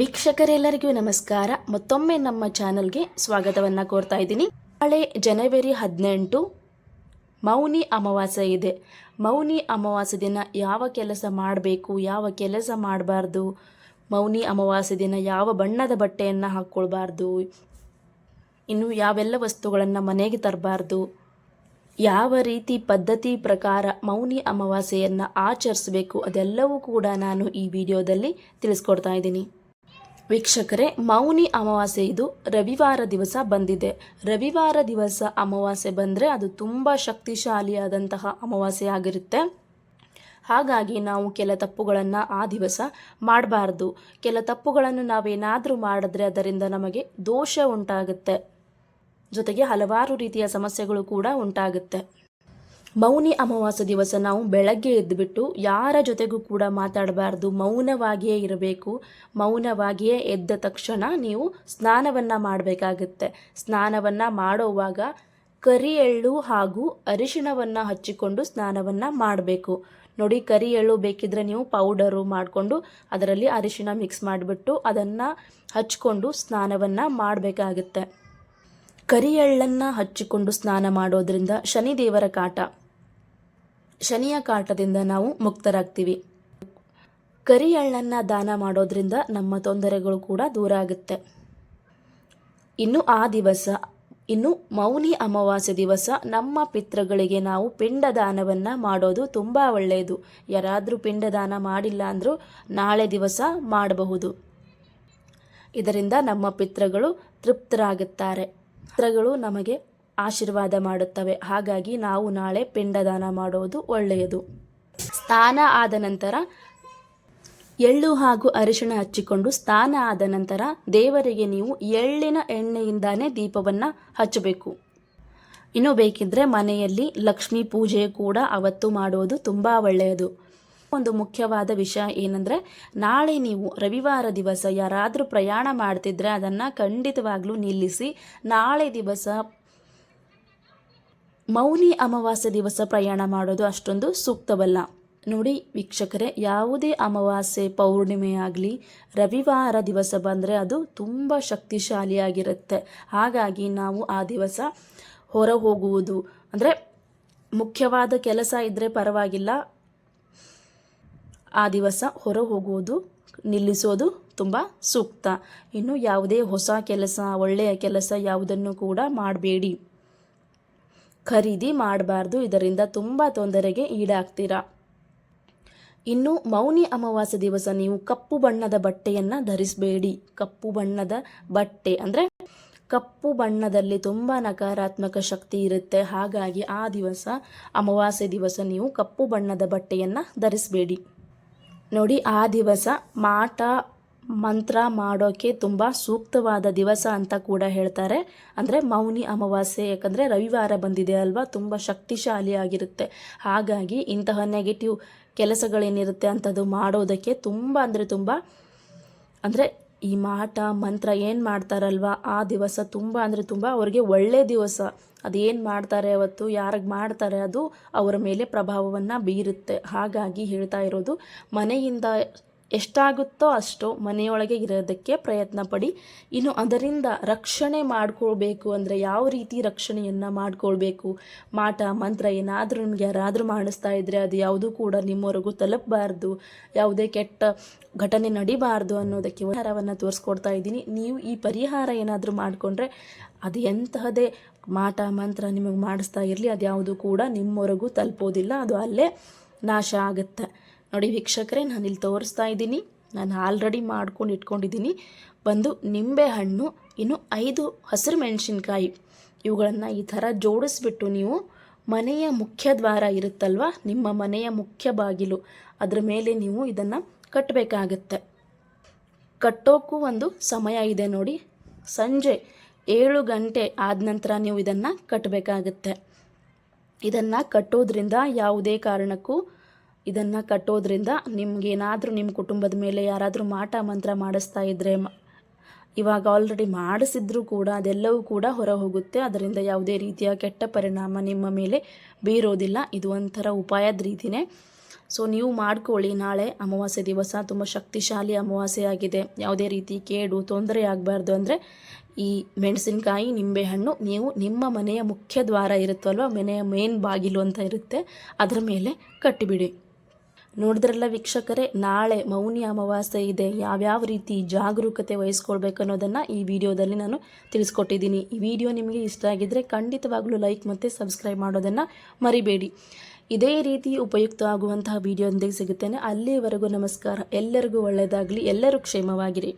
ವೀಕ್ಷಕರೆಲ್ಲರಿಗೂ ನಮಸ್ಕಾರ. ಮತ್ತೊಮ್ಮೆ ನಮ್ಮ ಚಾನಲ್ಗೆ ಸ್ವಾಗತವನ್ನು ಕೋರ್ತಾ ಇದ್ದೀನಿ. ನಾಳೆ ಜನವರಿ ಹದಿನೆಂಟು, ಮೌನಿ ಅಮಾವಾಸ್ಯೆ ಇದೆ. ಮೌನಿ ಅಮಾವಾಸ್ಯೆ ದಿನ ಯಾವ ಕೆಲಸ ಮಾಡಬೇಕು, ಯಾವ ಕೆಲಸ ಮಾಡಬಾರ್ದು, ಮೌನಿ ಅಮಾವಾಸ್ಯೆ ದಿನ ಯಾವ ಬಣ್ಣದ ಬಟ್ಟೆಯನ್ನು ಹಾಕ್ಕೊಳ್ಬಾರ್ದು, ಇನ್ನು ಯಾವೆಲ್ಲ ವಸ್ತುಗಳನ್ನು ಮನೆಗೆ ತರಬಾರ್ದು, ಯಾವ ರೀತಿ ಪದ್ಧತಿ ಪ್ರಕಾರ ಮೌನಿ ಅಮಾವಾಸ್ಯೆಯನ್ನು ಆಚರಿಸಬೇಕು ಅದೆಲ್ಲವೂ ಕೂಡ ನಾನು ಈ ವಿಡಿಯೋದಲ್ಲಿ ತಿಳಿಸ್ಕೊಡ್ತಾ ಇದ್ದೀನಿ. ವೀಕ್ಷಕರೇ, ಮೌನಿ ಅಮಾವಾಸ್ಯೆ ಇದು ರವಿವಾರ ದಿವಸ ಬಂದಿದೆ. ರವಿವಾರ ದಿವಸ ಅಮಾವಾಸ್ಯೆ ಬಂದರೆ ಅದು ತುಂಬ ಶಕ್ತಿಶಾಲಿಯಾದಂತಹ ಅಮಾವಾಸ್ಯೆ ಆಗಿರುತ್ತೆ. ಹಾಗಾಗಿ ನಾವು ಕೆಲ ತಪ್ಪುಗಳನ್ನು ಆ ದಿವಸ ಮಾಡಬಾರ್ದು. ಕೆಲ ತಪ್ಪುಗಳನ್ನು ನಾವೇನಾದರೂ ಮಾಡಿದ್ರೆ ಅದರಿಂದ ನಮಗೆ ದೋಷ ಉಂಟಾಗುತ್ತೆ. ಜೊತೆಗೆ ಹಲವಾರು ರೀತಿಯ ಸಮಸ್ಯೆಗಳು ಕೂಡ ಉಂಟಾಗುತ್ತೆ. ಮೌನಿ ಅಮಾವಾಸ್ಯೆ ದಿವಸ ನಾವು ಬೆಳಗ್ಗೆ ಎದ್ದುಬಿಟ್ಟು ಯಾರ ಜೊತೆಗೂ ಕೂಡ ಮಾತಾಡಬಾರ್ದು. ಮೌನವಾಗಿಯೇ ಇರಬೇಕು. ಮೌನವಾಗಿಯೇ ಎದ್ದ ತಕ್ಷಣ ನೀವು ಸ್ನಾನವನ್ನು ಮಾಡಬೇಕಾಗುತ್ತೆ. ಸ್ನಾನವನ್ನು ಮಾಡೋವಾಗ ಕರಿ ಎಳ್ಳು ಹಾಗೂ ಅರಿಶಿಣವನ್ನು ಹಚ್ಚಿಕೊಂಡು ಸ್ನಾನವನ್ನು ಮಾಡಬೇಕು. ನೋಡಿ ಕರಿ ಎಳ್ಳು ಬೇಕಿದ್ರೆ ನೀವು ಪೌಡರು ಮಾಡಿಕೊಂಡು ಅದರಲ್ಲಿ ಅರಿಶಿಣ ಮಿಕ್ಸ್ ಮಾಡಿಬಿಟ್ಟು ಅದನ್ನು ಹಚ್ಕೊಂಡು ಸ್ನಾನವನ್ನು ಮಾಡಬೇಕಾಗುತ್ತೆ. ಕರಿ ಎಳ್ಳನ್ನು ಹಚ್ಚಿಕೊಂಡು ಸ್ನಾನ ಮಾಡೋದ್ರಿಂದ ಶನಿದೇವರ ಕಾಟ. ಶನಿಯ ಕಾಟದಿಂದ ನಾವು ಮುಕ್ತರಾಗ್ತೀವಿ. ಕರಿ ಎಳ್ಳನ್ನು ದಾನ ಮಾಡೋದ್ರಿಂದ ನಮ್ಮ ತೊಂದರೆಗಳು ಕೂಡ ದೂರ ಆಗುತ್ತೆ. ಇನ್ನು ಆ ದಿವಸ, ಇನ್ನು ಮೌನಿ ಅಮಾವಾಸ್ಯೆ ದಿವಸ ನಮ್ಮ ಪಿತೃಗಳಿಗೆ ನಾವು ಪಿಂಡದಾನವನ್ನು ಮಾಡೋದು ತುಂಬ ಒಳ್ಳೆಯದು. ಯಾರಾದರೂ ಪಿಂಡದಾನ ಮಾಡಿಲ್ಲ ಅಂದರೂ ನಾಳೆ ದಿವಸ ಮಾಡಬಹುದು. ಇದರಿಂದ ನಮ್ಮ ಪಿತೃಗಳು ತೃಪ್ತರಾಗುತ್ತಾರೆ. ಪಿತೃಗಳು ನಮಗೆ ಆಶೀರ್ವಾದ ಮಾಡುತ್ತವೆ. ಹಾಗಾಗಿ ನಾವು ನಾಳೆ ಪಿಂಡದಾನ ಮಾಡುವುದು ಒಳ್ಳೆಯದು. ಸ್ನಾನ ಆದ ನಂತರ ಎಳ್ಳು ಹಾಗೂ ಅರಿಶಿಣ ಹಚ್ಚಿಕೊಂಡು ಸ್ನಾನ ಆದ ನಂತರ ದೇವರಿಗೆ ನೀವು ಎಳ್ಳಿನ ಎಣ್ಣೆಯಿಂದಾನೇ ದೀಪವನ್ನು ಹಚ್ಚಬೇಕು. ಇನ್ನು ಬೇಕಿದ್ದರೆ ಮನೆಯಲ್ಲಿ ಲಕ್ಷ್ಮಿ ಪೂಜೆ ಕೂಡ ಅವತ್ತು ಮಾಡುವುದು ತುಂಬ ಒಳ್ಳೆಯದು. ಒಂದು ಮುಖ್ಯವಾದ ವಿಷಯ ಏನಂದರೆ, ನಾಳೆ ನೀವು ರವಿವಾರ ದಿವಸ ಯಾರಾದರೂ ಪ್ರಯಾಣ ಮಾಡ್ತಿದ್ರೆ ಅದನ್ನು ಖಂಡಿತವಾಗ್ಲೂ ನಿಲ್ಲಿಸಿ ನಾಳೆ ದಿವಸ ಮೌನಿ ಅಮಾವಾಸ್ಯೆ ದಿವಸ ಪ್ರಯಾಣ ಮಾಡೋದು ಅಷ್ಟೊಂದು ಸೂಕ್ತವಲ್ಲ. ನೋಡಿ ವೀಕ್ಷಕರೇ, ಯಾವುದೇ ಅಮಾವಾಸ್ಯೆ ಪೌರ್ಣಿಮೆ ಆಗಲಿ, ರವಿವಾರ ದಿವಸ ಬಂದರೆ ಅದು ತುಂಬ ಶಕ್ತಿಶಾಲಿಯಾಗಿರುತ್ತೆ. ಹಾಗಾಗಿ ನಾವು ಆ ದಿವಸ ಹೊರ ಹೋಗುವುದು ಅಂದರೆ ಮುಖ್ಯವಾದ ಕೆಲಸ ಇದ್ದರೆ ಪರವಾಗಿಲ್ಲ. ಆ ದಿವಸ ಹೊರ ಹೋಗುವುದು ನಿಲ್ಲಿಸೋದು ತುಂಬ ಸೂಕ್ತ. ಇನ್ನು ಯಾವುದೇ ಹೊಸ ಕೆಲಸ, ಒಳ್ಳೆಯ ಕೆಲಸ ಯಾವುದನ್ನು ಕೂಡ ಮಾಡಬೇಡಿ. ಖರೀದಿ ಮಾಡಬಾರ್ದು. ಇದರಿಂದ ತುಂಬ ತೊಂದರೆಗೆ ಈಡಾಗ್ತೀರಾ? ಇನ್ನು ಮೌನಿ ಅಮಾವಾಸ್ಯ ದಿವಸ ನೀವು ಕಪ್ಪು ಬಣ್ಣದ ಬಟ್ಟೆಯನ್ನು ಧರಿಸಬೇಡಿ. ಕಪ್ಪು ಬಣ್ಣದ ಬಟ್ಟೆ ಅಂದರೆ ಕಪ್ಪು ಬಣ್ಣದಲ್ಲಿ ತುಂಬ ನಕಾರಾತ್ಮಕ ಶಕ್ತಿ ಇರುತ್ತೆ. ಹಾಗಾಗಿ ಆ ದಿವಸ ಅಮಾವಾಸ್ಯೆ ದಿವಸ ನೀವು ಕಪ್ಪು ಬಣ್ಣದ ಬಟ್ಟೆಯನ್ನು ಧರಿಸಬೇಡಿ. ನೋಡಿ ಆ ದಿವಸ ಮಾಟ ಮಂತ್ರ ಮಾಡೋಕ್ಕೆ ತುಂಬ ಸೂಕ್ತವಾದ ದಿವಸ ಅಂತ ಕೂಡ ಹೇಳ್ತಾರೆ. ಅಂದರೆ ಮೌನಿ ಅಮಾವಾಸ್ಯೆ, ಯಾಕಂದರೆ ರವಿವಾರ ಬಂದಿದೆ ಅಲ್ವಾ, ತುಂಬ ಶಕ್ತಿಶಾಲಿಯಾಗಿರುತ್ತೆ ಹಾಗಾಗಿ ಇಂತಹ ನೆಗೆಟಿವ್ ಕೆಲಸಗಳೇನಿರುತ್ತೆ ಅಂಥದ್ದು ಮಾಡೋದಕ್ಕೆ ತುಂಬ ಅಂದರೆ ತುಂಬ, ಅಂದರೆ ಈ ಮಾಟ, ಮಂತ್ರ ಏನು ಮಾಡ್ತಾರಲ್ವ, ಆ ದಿವಸ ತುಂಬ ಅಂದರೆ ತುಂಬ ಅವರಿಗೆ ಒಳ್ಳೆ ದಿವಸ. ಅದೇನು ಮಾಡ್ತಾರೆ ಅವತ್ತು, ಯಾರಿಗೆ ಮಾಡ್ತಾರೆ ಅದು ಅವರ ಮೇಲೆ ಪ್ರಭಾವವನ್ನು ಬೀರುತ್ತೆ. ಹಾಗಾಗಿ ಹೇಳ್ತಾ ಇರೋದು, ಮನೆಯಿಂದ ಎಷ್ಟಾಗುತ್ತೋ ಅಷ್ಟು ಮನೆಯೊಳಗೆ ಇರೋದಕ್ಕೆ ಪ್ರಯತ್ನ ಪಡಿ ಇನ್ನು ಅದರಿಂದ ರಕ್ಷಣೆ ಮಾಡ್ಕೊಳ್ಬೇಕು ಅಂದರೆ ಯಾವ ರೀತಿ ರಕ್ಷಣೆಯನ್ನು ಮಾಡ್ಕೊಳ್ಬೇಕು? ಮಾಟ, ಮಂತ್ರ ಏನಾದರೂ ನಿಮ್ಗೆ ಯಾರಾದರೂ ಮಾಡಿಸ್ತಾ ಇದ್ದರೆ ಅದು ಯಾವುದೂ ಕೂಡ ನಿಮ್ಮವರೆಗೂ ತಲುಪಬಾರ್ದು. ಯಾವುದೇ ಕೆಟ್ಟ ಘಟನೆ ನಡಿಬಾರ್ದು ಅನ್ನೋದಕ್ಕೆ ಪರಿಹಾರವನ್ನು ತೋರಿಸ್ಕೊಡ್ತಾ ಇದ್ದೀನಿ. ನೀವು ಈ ಪರಿಹಾರ ಏನಾದರೂ ಮಾಡಿಕೊಂಡ್ರೆ ಅದು ಎಂತಹದೇ ಮಾಟ, ಮಂತ್ರ ನಿಮಗೆ ಮಾಡಿಸ್ತಾ ಇರಲಿ ಅದು ಯಾವುದೂ ಕೂಡ ನಿಮ್ಮವರೆಗೂ ತಲುಪೋದಿಲ್ಲ. ಅದು ಅಲ್ಲೇ ನಾಶ ಆಗುತ್ತೆ. ನೋಡಿ ವೀಕ್ಷಕರೇ, ನಾನು ಇಲ್ಲಿ ತೋರಿಸ್ತಾ ಇದ್ದೀನಿ. ನಾನು ಆಲ್ರೆಡಿ ಮಾಡ್ಕೊಂಡು ಇಟ್ಕೊಂಡಿದ್ದೀನಿ. ಬಂದು ನಿಂಬೆ ಹಣ್ಣು, ಇನ್ನು ಐದು ಹಸಿರು ಮೆಣಸಿನ್ಕಾಯಿ. ಇವುಗಳನ್ನು ಈ ಥರ ಜೋಡಿಸ್ಬಿಟ್ಟು ನೀವು ಮನೆಯ ಮುಖ್ಯ ದ್ವಾರ ಇರುತ್ತಲ್ವ? ನಿಮ್ಮ ಮನೆಯ ಮುಖ್ಯ ಬಾಗಿಲು. ಅದರ ಮೇಲೆ ನೀವು ಇದನ್ನು ಕಟ್ಟಬೇಕಾಗತ್ತೆ ಕಟ್ಟೋಕ್ಕೂ ಒಂದು ಸಮಯ ಇದೆ ನೋಡಿ. ಸಂಜೆ ಏಳು ಗಂಟೆ ಆದ ನಂತರ ನೀವು ಇದನ್ನು ಕಟ್ಟಬೇಕಾಗತ್ತೆ ಇದನ್ನು ಕಟ್ಟೋದ್ರಿಂದ ಯಾವುದೇ ಕಾರಣಕ್ಕೂ ಇದನ್ನು ಕಟ್ಟೋದ್ರಿಂದ ನಿಮಗೇನಾದರೂ ನಿಮ್ಮ ಕುಟುಂಬದ ಮೇಲೆ ಯಾರಾದರೂ ಮಾಟ ಮಂತ್ರ ಮಾಡಿಸ್ತಾ ಇದ್ದರೆ ಇವಾಗ ಆಲ್ರೆಡಿ ಮಾಡಿಸಿದ್ರೂ ಕೂಡ ಅದೆಲ್ಲವೂ ಕೂಡ ಹೊರ ಹೋಗುತ್ತೆ ಅದರಿಂದ ಯಾವುದೇ ರೀತಿಯ ಕೆಟ್ಟ ಪರಿಣಾಮ ನಿಮ್ಮ ಮೇಲೆ ಬೀರೋದಿಲ್ಲ. ಇದು ಒಂಥರ ಉಪಾಯದ ರೀತಿಯೇ ಸೊ ನೀವು ಮಾಡ್ಕೊಳ್ಳಿ. ನಾಳೆ ಅಮಾವಾಸ್ಯೆ ದಿವಸ ತುಂಬ ಶಕ್ತಿಶಾಲಿ ಅಮಾವಾಸ್ಯೆ ಆಗಿದೆ. ಯಾವುದೇ ರೀತಿ ಕೇಡು, ತೊಂದರೆ ಆಗಬಾರ್ದು ಅಂದರೆ ಈ ಮೆಣಸಿನಕಾಯಿ, ನಿಂಬೆಹಣ್ಣು ನೀವು ನಿಮ್ಮ ಮನೆಯ ಮುಖ್ಯ ದ್ವಾರ ಇರುತ್ತಲ್ವ? ಮನೆಯ ಮೇನ್ ಬಾಗಿಲು ಅಂತ ಇರುತ್ತೆ. ಅದರ ಮೇಲೆ ಕಟ್ಟಿಬಿಡಿ. ನೋಡಿದ್ರಲ್ಲ ವೀಕ್ಷಕರೇ, ನಾಳೆ ಮೌನಿ ಅಮಾವಾಸ್ಯೆ ಇದೆ. ಯಾವ್ಯಾವ ರೀತಿ ಜಾಗರೂಕತೆ ವಹಿಸ್ಕೊಳ್ಬೇಕು ಅನ್ನೋದನ್ನು ಈ ವಿಡಿಯೋದಲ್ಲಿ ನಾನು ತಿಳಿಸ್ಕೊಟ್ಟಿದ್ದೀನಿ. ಈ ವಿಡಿಯೋ ನಿಮಗೆ ಇಷ್ಟ ಆಗಿದ್ದರೆ ಖಂಡಿತವಾಗ್ಲೂ ಲೈಕ್ ಮತ್ತು ಸಬ್ಸ್ಕ್ರೈಬ್ ಮಾಡೋದನ್ನು ಮರಿಬೇಡಿ. ಇದೇ ರೀತಿ ಉಪಯುಕ್ತ ಆಗುವಂತಹ ವಿಡಿಯೋದೊಂದಿಗೆ ಸಿಗುತ್ತೇನೆ. ಅಲ್ಲಿಯವರೆಗೂ ನಮಸ್ಕಾರ. ಎಲ್ಲರಿಗೂ ಒಳ್ಳೆಯದಾಗಲಿ. ಎಲ್ಲರೂ ಕ್ಷೇಮವಾಗಿರಿ.